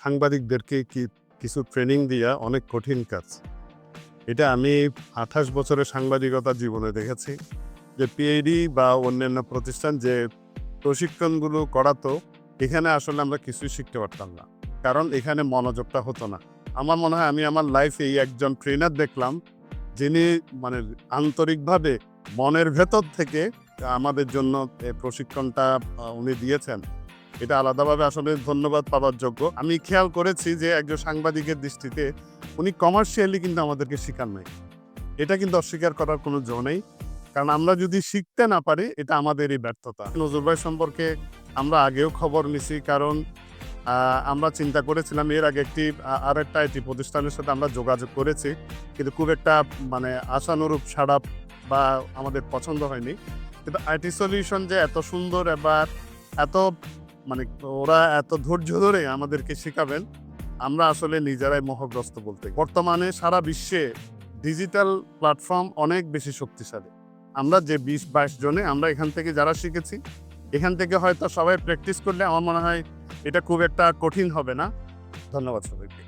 সাংবাদিকদেরকে কি কিছু ট্রেনিং দিয়া অনেক কঠিন কাজ। এটা আমি আঠাশ বছরের সাংবাদিকতা জীবনে দেখেছি যে পিএইডি বা অন্যান্য প্রতিষ্ঠান যে প্রশিক্ষণগুলো করাতো, এখানে আসলে আমরা কিছুই শিখতে পারতাম না। কারণ এখানে মনোযোগটা হতো না। আমার মনে হয় আমি আমার লাইফে এই একজন ট্রেনার দেখলাম, যিনি মানে আন্তরিকভাবে মনের ভেতর থেকে আমাদের জন্য প্রশিক্ষণটা উনি দিয়েছেন। এটা আলাদাভাবে আসলে ধন্যবাদ পাওয়ার যোগ্য। আমি খেয়াল করেছি যে একজন সাংবাদিকের দৃষ্টিতে উনি কমার্শিয়ালি কিন্তু আমাদেরকে শেখান নাই। এটা কিন্তু অস্বীকার করার কোনো জো নেই। কারণ আমরা যদি শিখতে না পারি, এটা আমাদেরই ব্যর্থতা। নজরুল ভাই সম্পর্কে আমরা আগেও খবর নিছি, কারণ আমরা চিন্তা করেছিলাম এর আগে একটি আর একটা আইটি প্রতিষ্ঠানের সাথে আমরা যোগাযোগ করেছি, কিন্তু খুব একটা মানে আশানুরূপ সাড়া বা আমাদের পছন্দ হয়নি। কিন্তু আইটি সলিউশন যে এত সুন্দর এবার, এত মানে ওরা এত ধৈর্য ধরে আমাদেরকে শেখাবেন, আমরা আসলে নিজেরাই মোহগ্রস্ত বলতে। বর্তমানে সারা বিশ্বে ডিজিটাল প্ল্যাটফর্ম অনেক বেশি শক্তিশালী। আমরা যে বিশ, বাইশ জনে আমরা এখান থেকে যারা শিখেছি, এখান থেকে হয়তো সবাই প্র্যাকটিস করলে আমার মনে হয় এটা খুব একটা কঠিন হবে না। ধন্যবাদ সবাইকে।